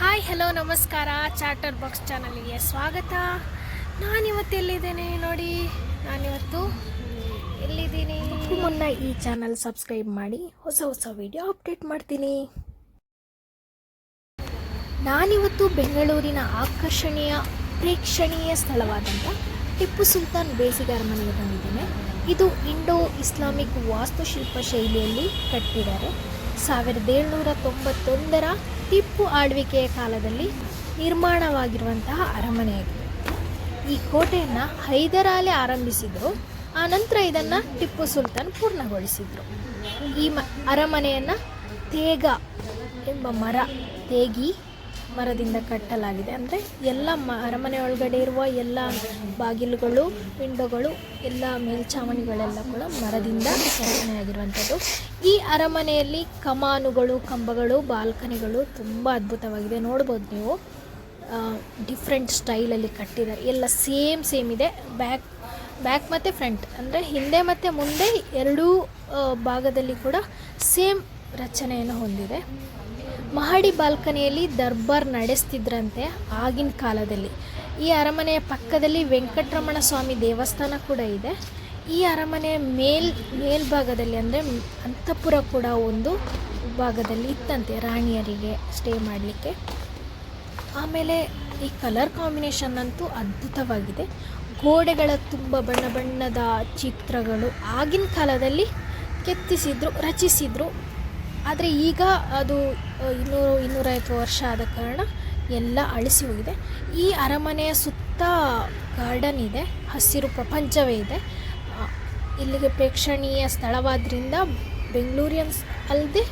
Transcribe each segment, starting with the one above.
Hi hello ನಮಸ್ಕಾರ. Charter box ಚಾನಲ್ಗೆ ಸ್ವಾಗತ. ನಾನಿವತ್ತು ಎಲ್ಲಿದ್ದೇನೆ ನೋಡಿ? ನಾನಿವತ್ತು ಎಲ್ಲಿದ್ದೀನಿ? ಮುನ್ನ ಈ ಚಾನಲ್ ಸಬ್ಸ್ಕ್ರೈಬ್ ಮಾಡಿ ಹೊಸ ಹೊಸ ವಿಡಿಯೋ ಅಪ್ಡೇಟ್ ಮಾಡ್ತೀನಿ. ನಾನಿವತ್ತು ಬೆಂಗಳೂರಿನ ಆಕರ್ಷಣೀಯ, ಪ್ರೇಕ್ಷಣೀಯ ಸ್ಥಳವಾದಂಥ ಟಿಪ್ಪು ಸುಲ್ತಾನ್ ಬೇಸಿಗೆ ಅರಮನೆಗೆ ಬಂದಿದ್ದೇನೆ. ಇದು ಇಂಡೋ ಇಸ್ಲಾಮಿಕ್ ವಾಸ್ತುಶಿಲ್ಪ ಶೈಲಿಯಲ್ಲಿ ಕಟ್ಟಿದ್ದಾರೆ. ಸಾವಿರದ ಏಳ್ನೂರ ತೊಂಬತ್ತೊಂದರ ಟಿಪ್ಪು ಆಳ್ವಿಕೆಯ ಕಾಲದಲ್ಲಿ ನಿರ್ಮಾಣವಾಗಿರುವಂತಹ ಅರಮನೆಯಾಗಿದೆ. ಈ ಕೋಟೆಯನ್ನು ಹೈದರಾಲಿ ಆರಂಭಿಸಿದರು ಆನಂತರ ಇದನ್ನು ಟಿಪ್ಪು ಸುಲ್ತಾನ್ ಪೂರ್ಣಗೊಳಿಸಿದರು. ಈ ಮ, ಅರಮನೆಯನ್ನು ತೇಗ ಎಂಬ ಮರ, ತೇಗಿ ಮರದಿಂದ ಕಟ್ಟಲಾಗಿದೆ. ಅಂದರೆ ಎಲ್ಲ ಮ, ಅರಮನೆ ಒಳಗಡೆ ಇರುವ ಎಲ್ಲ ಬಾಗಿಲುಗಳು, ವಿಂಡೋಗಳು, ಎಲ್ಲ ಮೇಲ್ಛಾವಣಿಗಳೆಲ್ಲ ಕೂಡ ಮರದಿಂದ ರಚನೆಯಾಗಿರುವಂಥದ್ದು. ಈ ಅರಮನೆಯಲ್ಲಿ ಕಮಾನುಗಳು, ಕಂಬಗಳು, ಬಾಲ್ಕನಿಗಳು ತುಂಬ ಅದ್ಭುತವಾಗಿದೆ. ನೋಡ್ಬೋದು ನೀವು. ಡಿಫ್ರೆಂಟ್ ಸ್ಟೈಲಲ್ಲಿ ಕಟ್ಟಿದ್ದಾರೆ ಎಲ್ಲ ಸೇಮ್ ಸೇಮ್ ಇದೆ. ಬ್ಯಾಕ್ ಬ್ಯಾಕ್ ಮತ್ತು ಫ್ರಂಟ್ ಅಂದರೆ ಹಿಂದೆ ಮತ್ತು ಮುಂದೆ ಎರಡೂ ಭಾಗದಲ್ಲಿ ಕೂಡ ಸೇಮ್ ರಚನೆಯನ್ನು ಹೊಂದಿದೆ. ಮಹಡಿ ಬಾಲ್ಕನಿಯಲ್ಲಿ ದರ್ಬಾರ್ ನಡೆಸ್ತಿದ್ರಂತೆ ಆಗಿನ ಕಾಲದಲ್ಲಿ. ಈ ಅರಮನೆಯ ಪಕ್ಕದಲ್ಲಿ ವೆಂಕಟರಮಣ ಸ್ವಾಮಿ ದೇವಸ್ಥಾನ ಕೂಡ ಇದೆ. ಈ ಅರಮನೆಯ ಮೇಲ್, ಮೇಲ್ಭಾಗದಲ್ಲಿ ಅಂದರೆ ಅಂತಃಪುರ ಕೂಡ ಒಂದು ಭಾಗದಲ್ಲಿ ಇತ್ತಂತೆ ರಾಣಿಯರಿಗೆ ಸ್ಟೇ ಮಾಡಲಿಕ್ಕೆ. ಆಮೇಲೆ ಈ ಕಲರ್ ಕಾಂಬಿನೇಷನ್ ಅಂತೂ ಅದ್ಭುತವಾಗಿದೆ. ಗೋಡೆಗಳ ತುಂಬ ಬಣ್ಣ ಬಣ್ಣದ ಚಿತ್ರಗಳು ಆಗಿನ ಕಾಲದಲ್ಲಿ ಕೆತ್ತಿಸಿದ್ರು, ರಚಿಸಿದ್ರು. ಆದರೆ ಈಗ ಅದು ಇನ್ನೂರು, ಇನ್ನೂರೈವತ್ತು ವರ್ಷ ಆದ ಕಾರಣ ಎಲ್ಲ ಅಳಿಸಿ ಹೋಗಿದೆ. ಈ ಅರಮನೆಯ ಸುತ್ತ ಗಾರ್ಡನ್ ಇದೆ, ಹಸಿರು ಪ್ರಪಂಚವೇ ಇದೆ. ಇಲ್ಲಿಗೆ ಪ್ರೇಕ್ಷಣೀಯ ಸ್ಥಳವಾದ್ರಿಂದ ಬೆಂಗಳೂರಿಯನ್ಸ್ ಅಲ್ಲದೆ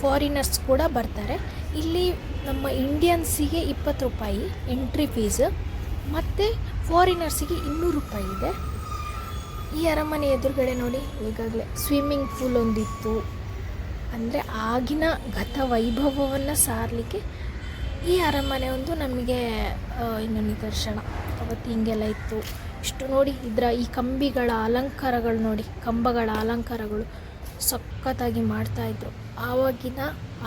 ಫಾರಿನರ್ಸ್ ಕೂಡ ಬರ್ತಾರೆ. ಇಲ್ಲಿ ನಮ್ಮ ಇಂಡಿಯನ್ಸಿಗೆ ಇಪ್ಪತ್ತು ರೂಪಾಯಿ ಎಂಟ್ರಿ ಫೀಸ್ ಮತ್ತು ಫಾರಿನರ್ಸಿಗೆ ಇನ್ನೂರು ರೂಪಾಯಿ ಇದೆ. ಈ ಅರಮನೆ ಎದುರುಗಡೆ ನೋಡಿ, ಈಗಾಗಲೇ ಸ್ವಿಮ್ಮಿಂಗ್ ಪೂಲ್ ಒಂದಿತ್ತು. ಅಂದರೆ ಆಗಿನ ಗತ ವೈಭವವನ್ನು ಸಾರಲಿಕ್ಕೆ ಈ ಅರಮನೆ ಒಂದು ನಮಗೆ ಇನ್ನು ನಿದರ್ಶನ. ಅವತ್ತು ಹಿಂಗೆಲ್ಲ ಇತ್ತು. ಇಷ್ಟು ನೋಡಿ ಇದರ ಈ ಕಂಬಿಗಳ ಅಲಂಕಾರಗಳು ನೋಡಿ, ಕಂಬಗಳ ಅಲಂಕಾರಗಳು ಸಖತ್ತಾಗಿ ಮಾಡ್ತಾಯಿದ್ರು ಆವಾಗಿನ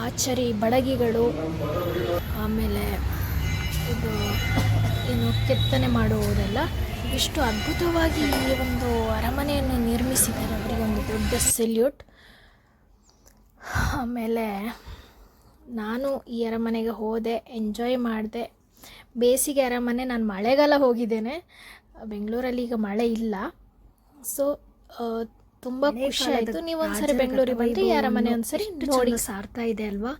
ಆಚರಿ ಬಡಗಿಗಳು, ಆಮೇಲೆ ಇದು ಏನು ಕೆತ್ತನೆ ಮಾಡುವುದೆಲ್ಲ ಎಷ್ಟು ಅದ್ಭುತವಾಗಿ ಈ ಒಂದು ಅರಮನೆಯನ್ನು ನಿರ್ಮಿಸಿದ್ದಾರೆ. ಅವರಿಗೆ ಒಂದು ದೊಡ್ಡ ಸೆಲ್ಯೂಟ್ ಆಮೇಲೆ ನಾನು ಈ ಅರಮನೆಗೆ ಹೋದೆ ಎಂಜಾಯ್ ಮಾಡಿದೆ. ಬೇಸಿಗೆ ಅರಮನೆ ನಾನು ಮಳೆಗಾಲ ಹೋಗಿದ್ದೇನೆ. ಬೆಂಗಳೂರಲ್ಲಿ ಈಗ ಮಳೆ ಇಲ್ಲ. ಸೊ ತುಂಬ ಖುಷಿ ಆಯಿತು. ನೀವು ಒಂದ್ಸರಿ ಬೆಂಗಳೂರಿಗೆ ಬಂದರೆ ಈ ಅರಮನೆ ಒಂದ್ಸರಿ ನೋಡಿ. ಸಾರ್ತಾ ಇದೆ ಅಲ್ವಾ?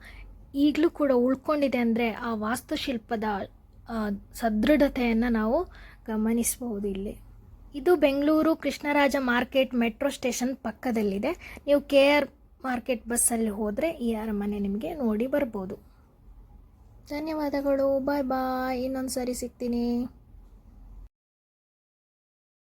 ಈಗಲೂ ಕೂಡ ಉಳ್ಕೊಂಡಿದೆ ಅಂದರೆ ಆ ವಾಸ್ತುಶಿಲ್ಪದ ಸದೃಢತೆಯನ್ನು ನಾವು ಗಮನಿಸಬಹುದು ಇಲ್ಲಿ. ಇದು Bengaluru Krishnaraja market metro station ಪಕ್ಕದಲ್ಲಿದೆ. ನೀವು ಕೆ ಆರ್ ಮಾರ್ಕೆಟ್ ಬಸ್ಸಲ್ಲಿ ಹೋದರೆ ಈ ಅರಮನೆ ನಿಮಗೆ ನೋಡಿ ಬರ್ಬೋದು. ಧನ್ಯವಾದಗಳು. ಬಾಯ್ ಬಾಯ್. ಇನ್ನೊಂದು ಸಾರಿ ಸಿಗ್ತೀನಿ.